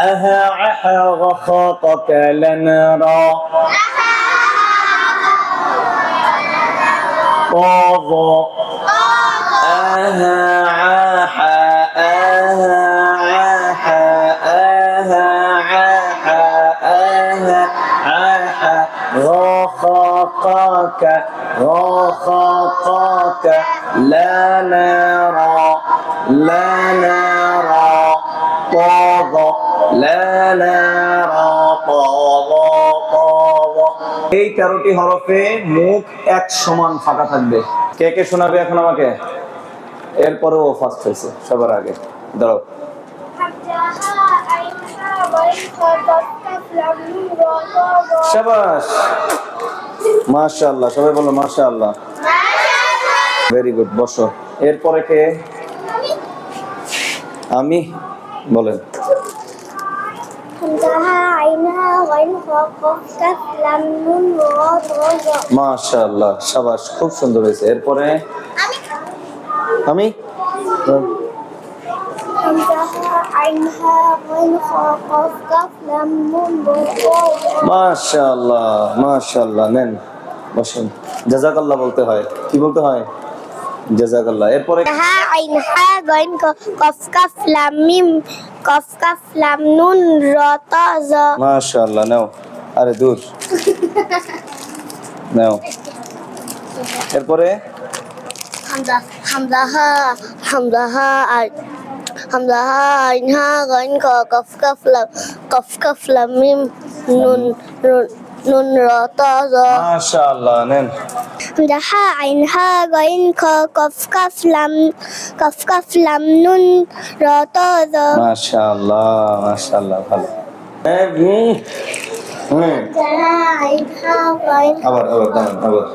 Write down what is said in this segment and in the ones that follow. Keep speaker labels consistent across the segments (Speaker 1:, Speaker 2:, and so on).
Speaker 1: أها عها غخاطك لنرى. طاغى أها عاحا أها عاحا أها عاحا أها عاحا غخاقاك غخاقاك لا نرى لا نرى طاغى এই তেরোটি হরফে মুখ এক সমান ফাঁকা থাকবে। কে কে শোনাবে এখন আমাকে? এরপরেও ফার্স্ট হয়েছে, সবার আগে। ধরো শাবাশ মাশাআল্লাহ, সবাই বলো মাশাআল্লাহ। ভেরি গুড বসো। এরপরে কে? আমি, বলেন। মাশাআল্লাহ শাবাশ খুব সুন্দর হয়েছে। এরপরে আমি? মাশাআল্লাহ মাশাআল্লাহ, নেন, বসেন। বলতে হয়। কি বলতে হয়? জাজাকাল্লাহ। এরপরে
Speaker 2: আইন হা গইন কফ কফ কাফ লাম নুন র ত জ।
Speaker 1: মাশাআল্লাহ নাও। আরে দূর। নাও। এরপরে?
Speaker 2: হামদা হামদা হা হামদা হা আর হামদা হা আইন হা গইন ক কফ কাফ লাম কফ কাফ লাম মিম নুন নুন। নুন র ত জ
Speaker 1: মাশাআল্লাহ নেন।
Speaker 2: হামদা আইন হা গইন খ কফ কাফ লাম কফ কাফ লাম নুন র ত জ
Speaker 1: মাশাআল্লাহ মাশাআল্লাহ ভালো। হ্যাঁ,
Speaker 2: গইন
Speaker 1: আবার আবার দাঁড়ান আবার।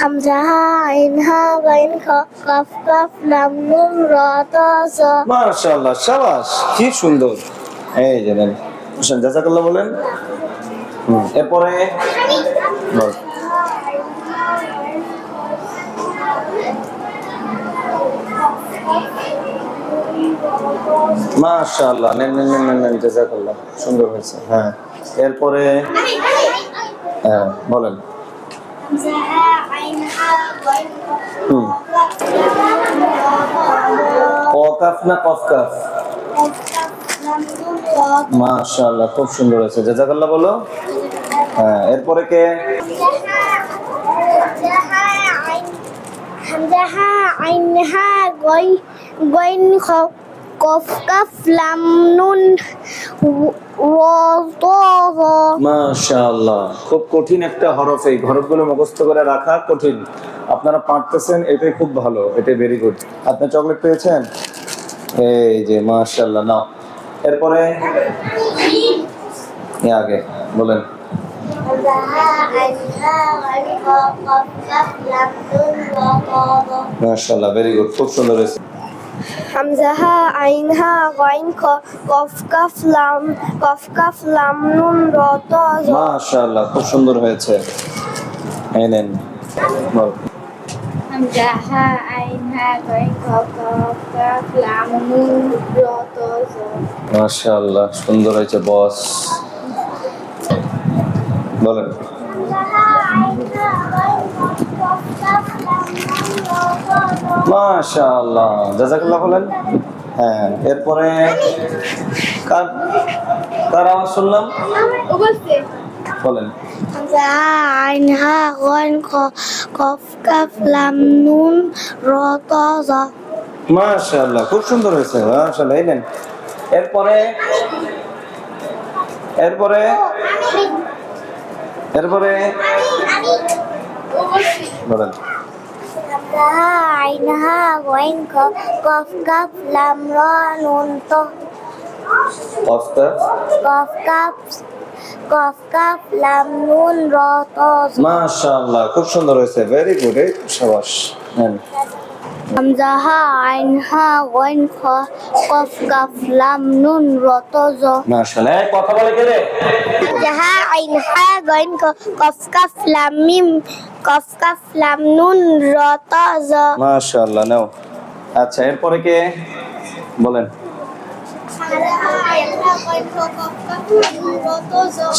Speaker 2: হামজা হা আইন হা গাইন খ কাফ কাফ লাম নুন র ত জ
Speaker 1: মাশাআল্লাহ শাবাশ কি সুন্দর। এই যে নেন। হোসেন জাজাকাল্লাহ বলেন। এরপরে। মাশাআল্লাহ নেন নেন নেন নেন নেন জাজাকাল্লাহ সুন্দর হয়েছে হ্যাঁ। এরপরে হ্যাঁ বলেন। হুম। ককাফ না কফকাফ মাশাআল্লাহ খুব সুন্দর হয়েছে। জাজাকাল্লাহ বলো। হ্যাঁ এরপরে কে?
Speaker 2: হামজা হা আইন হা গাই গাইন খ কফ কাফ লাম নুন র ত জ
Speaker 1: মাশাআল্লাহ, খুব কঠিন একটা হরফ এই। হরফগুলো মুখস্থ করে রাখা কঠিন। আপনারা পারতেছেন, এটাই খুব ভালো, এটাই ভেরি গুড আপনি চকলেট পেয়েছেন? এই যে, মাশাআল্লাহ, নাও। এরপরে? আগে বলেন। মাশাআল্লাহ ভেরি গুড খুব সুন্দর হয়েছে।
Speaker 2: হামজা হা আইন হা গাইন কফ কাফ লাম কফ কাফ লাম নুন র ত
Speaker 1: মাশাআল্লাহ খুব সুন্দর হয়েছে। এই নেন। বল।
Speaker 2: হামজা হা গাইন কফ কাফ লাম নুন র ত জ
Speaker 1: মাশাআল্লাহ, সুন্দর হয়েছে বস বলেন। মাশাআল্লাহ, জাজাকাল্লাহ বলেন। হ্যাঁ এরপরে কার কার শুনলাম? বলেন।
Speaker 2: হামজা হা আইন হা কফ কাফ লাম নুন র ত
Speaker 1: মাশাআল্লাহ খুব সুন্দর হয়েছে মাশাআল্লাহ এই নেন। এরপরে এরপরে এরপরে বলেন।
Speaker 2: র কফ লাম নুন ত
Speaker 1: মাশাআল্লাহ খুব সুন্দর হয়েছে ভেরি গুড এই সাবাস নেন
Speaker 2: হামজা হা আইন হা গাইন খ কফ কাফ লাম নুন র ত জ
Speaker 1: মাশাআল্লাহ কথা বলে গেলে।
Speaker 2: যাহা আইন হা গাইন ক কফ কাফ লাম মিম কফ কাফ লাম নুন র ত জ
Speaker 1: মাশাআল্লাহ নাও। আচ্ছা এরপরে কে? বলেন।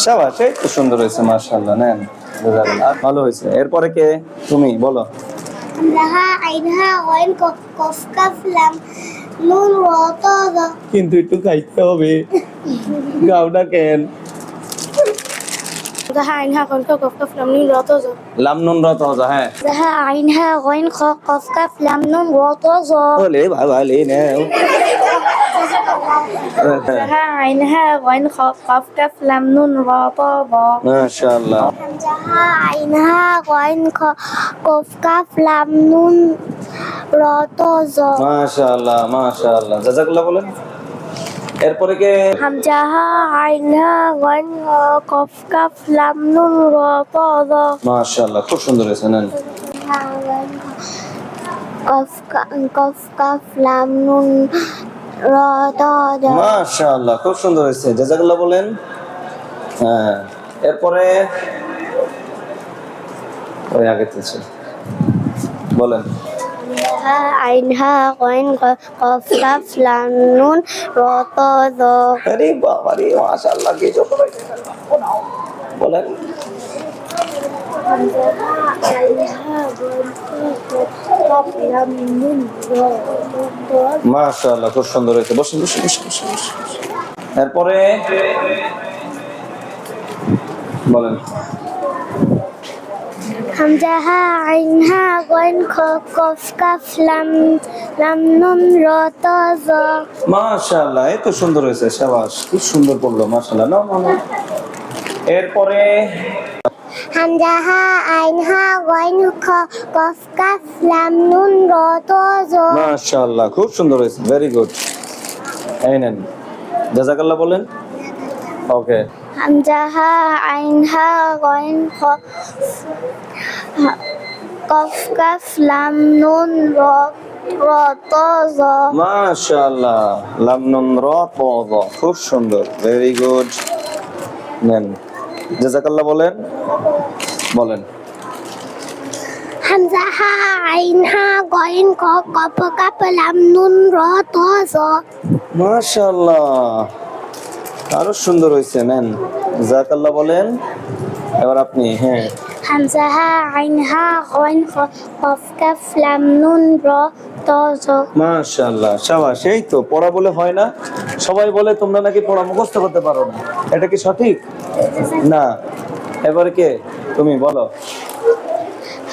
Speaker 1: সাবাস এই তো সুন্দর হয়েছে মার্শাল্লাহ নেন। ভালো হয়েছে। এরপরে কে? তুমি বলো।
Speaker 2: হামজাহা আইনহা গইন কফ কফ লাম নুন র ত জ
Speaker 1: কিন্তু একটু খাইতে হবে। গাওটা কেন?
Speaker 2: হামজাহা আইনহা গইন কফ কফ লাম নুন রত
Speaker 1: লাম নুন রত হজা হ্যাঁ।
Speaker 2: হামজাহা আইনহা গইন খ কফ কাফ লাম নুন রত জ
Speaker 1: বলে বাবা লে নে
Speaker 2: হামজাহা আইনহা গইন খ কফ কাফ লাম নুন র ত জ
Speaker 1: মাশাআল্লাহ।
Speaker 2: হামজাহা আইনহা গইন খ কফ কাফ লাম নুন র ত জ
Speaker 1: মাশাআল্লাহ মাশাআল্লাহ। জাজাকাল্লাহ বলেন। এরপরে কে?
Speaker 2: হামজাহা আইনহা খ কফ কাফ লাম নুন। র ত জ
Speaker 1: মাশাআল্লাহ খুব সুন্দর হয়েছে নেন
Speaker 2: কফ কফ কাফ লাম, নুন
Speaker 1: মাশাআল্লাহ খুব সুন্দর হয়েছে। জাজাকাল্লাহ বলেন। হ্যাঁ এরপরে ওই আগে বলেন।
Speaker 2: আইনহা গইন কফ কাফ লাম নুন র ত জ
Speaker 1: আরে বাবা রে মাশাআল্লাহ কি বলেন। মাশাআল্লাহ খুব সুন্দর হয়েছে। বসুন বসুন বসুন বসুন বসুন। এরপরে বলেন।
Speaker 2: হামজাহা আইনহা গইন খ কফ কাফ লাম লাম নুন র ত জ।
Speaker 1: মাশাআল্লাহ এই সুন্দর হয়েছে শাবাশ খুব সুন্দর পড়ল মাশাআল্লাহ। নাও নাও নাও। এরপরে
Speaker 2: হামজাহা আইনহা গইন খ কফ কাফ লাম নুন র ত জ।
Speaker 1: মাশাআল্লাহ খুব সুন্দর হয়েছে ভেরি গুড এই নেন জাজাকাল্লাহ বলেন। ওকে।
Speaker 2: হামজাহা আইনহা গইন খ কফ কাফ লাম নুন র
Speaker 1: মাশাআল্লাহ লাম নুন র ত জ খুব সুন্দর ভেরি গুড নেন। জাজাকাল্লাহ বলেন। বলেন।
Speaker 2: হামজাহা আইনহা গইন খ কফ কাফ লাম নুন র ত জ।
Speaker 1: মাশাআল্লাহ। আরও সুন্দর হয়েছে নেন। জাজাকাল্লাহ বলেন। এবার আপনি হ্যাঁ।
Speaker 2: হামজাহা আইনহা গইন খ কফ কাফ লাম নুন র ত জ।
Speaker 1: মাশাআল্লাহ শাবাশ এই তো পড়া বলে হয় না। সবাই বলে তোমরা নাকি পড়া মুখস্থ করতে পারো না। এটা কি সঠিক? না এবারে কে? তুমি বলো।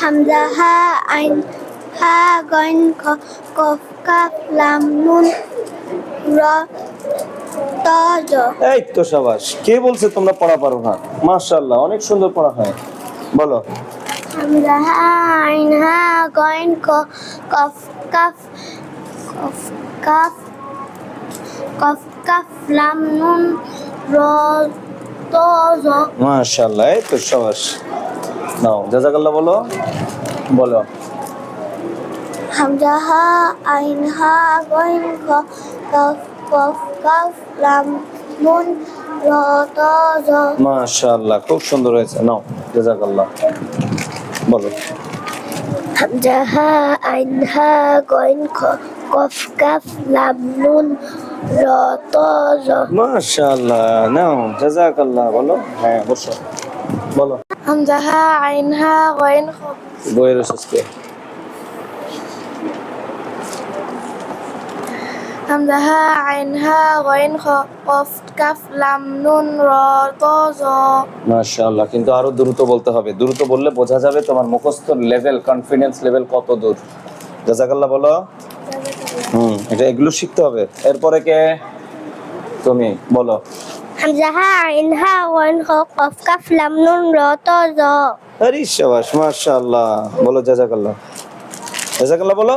Speaker 2: হামজাহা আইন হা গইন কফ কাফ লাম নুন র ত জ।
Speaker 1: এই তো শাবাশ কে বলছে তোমরা পড়া পারো না? মাশাআল্লাহ অনেক সুন্দর পড়া হয়। বলো।
Speaker 2: হামজাহা আইন হা গইন কফ কাফ কফ কাফ কফ কাফ লাম নুন র
Speaker 1: মাশাআল্লাহ এই তো শাবাশ নাও জাজাকাল্লাহ বলো। বলো।
Speaker 2: হামজাহা আইন হা গইন কফ কফ কাফ লাম নুন র ত জ।
Speaker 1: মাশাআল্লাহ খুব সুন্দর হয়েছে। নাও জাজাকাল্লাহ। বলো।
Speaker 2: হামজাহা আইন হা গইন খ কফ কাফ লাম নুন
Speaker 1: মাশাআল্লাহ নাও জাজাকাল্লাহ বলো। হ্যাঁ বসো। বলো।
Speaker 2: হামজাহা আইন হা গইন খ
Speaker 1: বইয়ের সুস্থে
Speaker 2: হামজাহা আইন হা গইন কফ কাফ লাম নুন র ত জ।
Speaker 1: মাশাআল্লাহ কিন্তু আরও দ্রুত বলতে হবে। দ্রুত বললে বোঝা যাবে তোমার মুখস্থ লেভেল কনফিডেন্স লেভেল কত দূর। জাজাকাল্লাহ বলো। হুম এটা এগুলো শিখতে হবে। এরপরে কে? তুমি বলো।
Speaker 2: হামজাহা কফ কাফ লাম নুন র ত জ।
Speaker 1: আরে শাবাশ মাশাআল্লাহ। বলো বলো।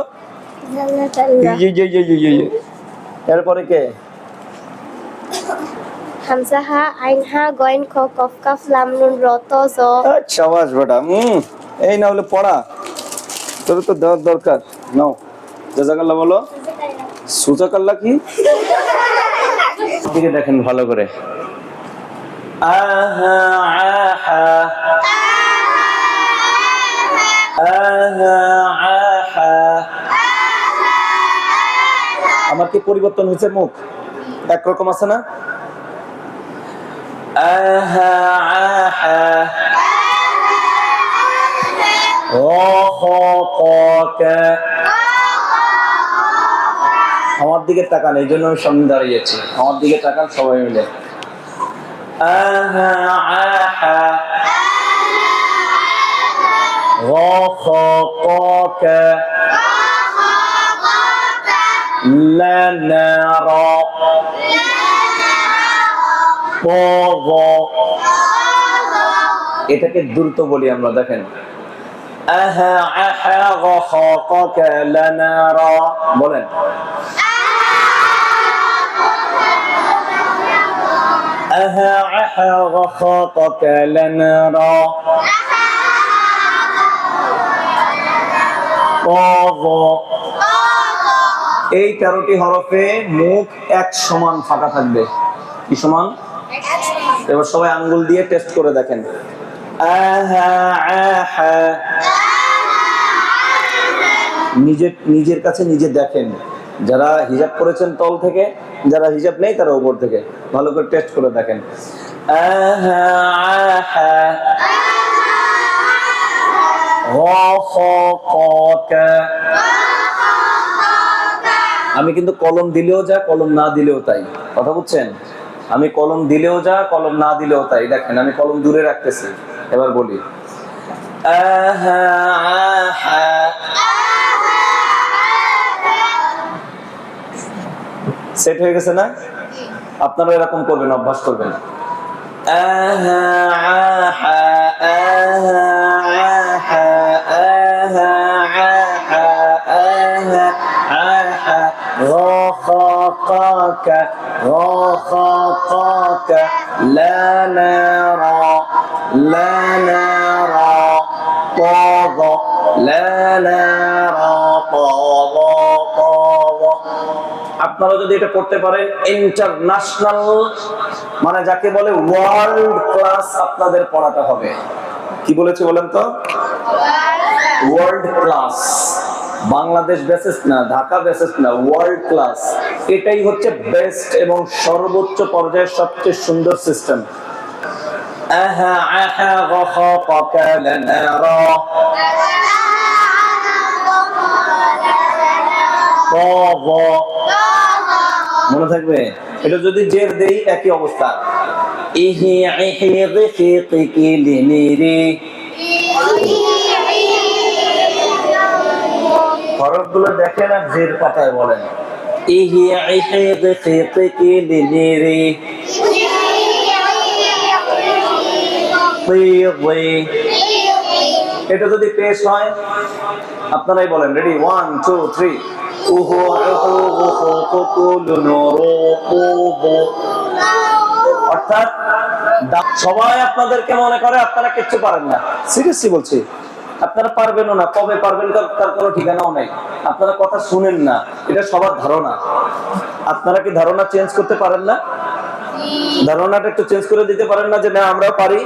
Speaker 1: এরপরে কে?
Speaker 2: হামজাহা খ কফ কাফ লাম নুন র ত জ।
Speaker 1: আচ্ছা, শাবাশ বেটা হুম। এই না হলে পড়া। তোর তো দেওয়ার দরকার। নাও। জাজাকাল্লাহ বলো। সুজাকাল্লাহ কি? দিকে দেখেন ভালো করে। আহা আহা। আহা আহা। আমার কি পরিবর্তন হয়েছে মুখ? একরকম আছে না? আহা আহা। রখকা আমার দিকে তাকান এই জন্য আমি সামনে দাঁড়িয়েছি আমার দিকে তাকান সবাই মিলে আহা আহা رخقك لنرى طغى এটাকে দ্রুত বলি আমরা দেখেন আহা আহা رخقك لنرى বলেন আহা আহা رخقك لنرى طغى এই তেরোটি হরফে মুখ এক সমান ফাঁকা থাকবে কি সমান এবার সবাই আঙ্গুল দিয়ে টেস্ট করে দেখেন আহা আহা নিজের নিজের কাছে নিজে দেখেন যারা হিজাব করেছেন তল থেকে, যারা হিজাব নেই তারা উপর থেকে। ভালো করে টেস্ট করে দেখেন। আমি কিন্তু কলম দিলেও যা, কলম না দিলেও তাই। কথা বুঝছেন? আমি কলম দিলেও যা, কলম না দিলেও তাই। দেখেন, আমি কলম দূরে রাখতেছি। এবার বলি। আহ হ্যাঁ সেট হয়ে গেছে না? আপনারা এরকম করবেন, অভ্যাস করবেন رخاقك رخاقك لا نرى لا نرى আপনারা যদি এটা করতে পারেন ইন্টারন্যাশনাল মানে যাকে বলে ওয়ার্ল্ড ক্লাস আপনাদের পড়াটা হবে। কি বলেছে বলেন তো? ওয়ার্ল্ড ক্লাস বাংলাদেশ বেসেস না ঢাকা বেসেস না ওয়ার্ল্ড ক্লাস এটাই হচ্ছে বেস্ট এবং সর্বোচ্চ পর্যায়ের সবচেয়ে সুন্দর সিস্টেম আহা আহা মনে থাকবে? এটা যদি জের দেই, একই অবস্থা। ইহি ইহি রিখি কিকি লিমিরি। হরফগুলো দেখেন আর জের পাতায় বলেন। ইহি ইহি রিখি কিকি লিমিরি এটা যদি পেশ হয়, আপনারাই বলেন, রেডি? One, two, three. অর্থাৎ সবাই আপনাদেরকে মনে করে আপনারা কিচ্ছু পারেন না। সিরিয়াসলি বলছি আপনারা পারবেনও না কবে পারবেন তার কোনো ঠিকানাও নেই। আপনারা কথা শুনেন না এটা সবার ধারণা। আপনারা কি ধারণা চেঞ্জ করতে পারেন না? ধারণাটা একটু চেঞ্জ করে দিতে পারেন না যে না আমরাও পারি?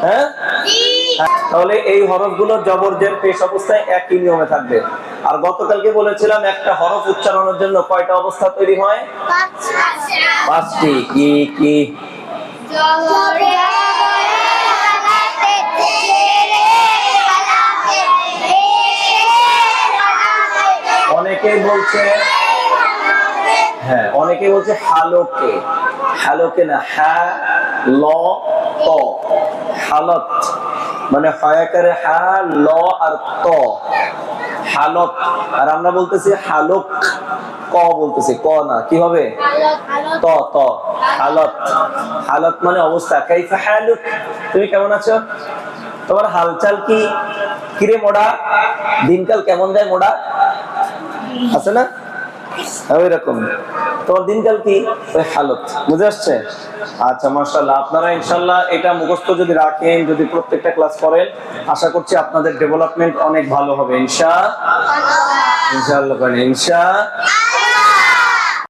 Speaker 1: হ্যাঁ? তাহলে এই হরফগুলো জবর জের পেশ অবস্থায় একই নিয়মে থাকবে। আর গতকালকে বলেছিলাম একটা হরফ উচ্চারণের জন্য কয়টা অবস্থা তৈরি হয়? পাঁচটি। কি কি? অনেকেই বলছে হ্যাঁ অনেকেই বলছে হালোকে। হালোকে না হ্যা ল হালত। মানে হয়াকারে হা, ল আর ত। হালত আর আমরা বলতেছি হালক ক বলতেছি ক না কি হবে ত ত হালত। হালত মানে অবস্থা। কাইফা হালুক তুমি কেমন আছো? তোমার হালচাল কি? কিরে মোড়া? দিনকাল কেমন যায় মোড়া? আছে না? ওই রকম তোমার দিনকাল কি? ওই হালত। বুঝে আসছে? আচ্ছা মার্শাল্লাহ আপনারা ইনশাল্লাহ এটা মুখস্থ যদি রাখেন, যদি প্রত্যেকটা ক্লাস করেন, আশা করছি আপনাদের ডেভেলপমেন্ট অনেক ভালো হবে। ইনশা ইনশাল্লাহ ইনশা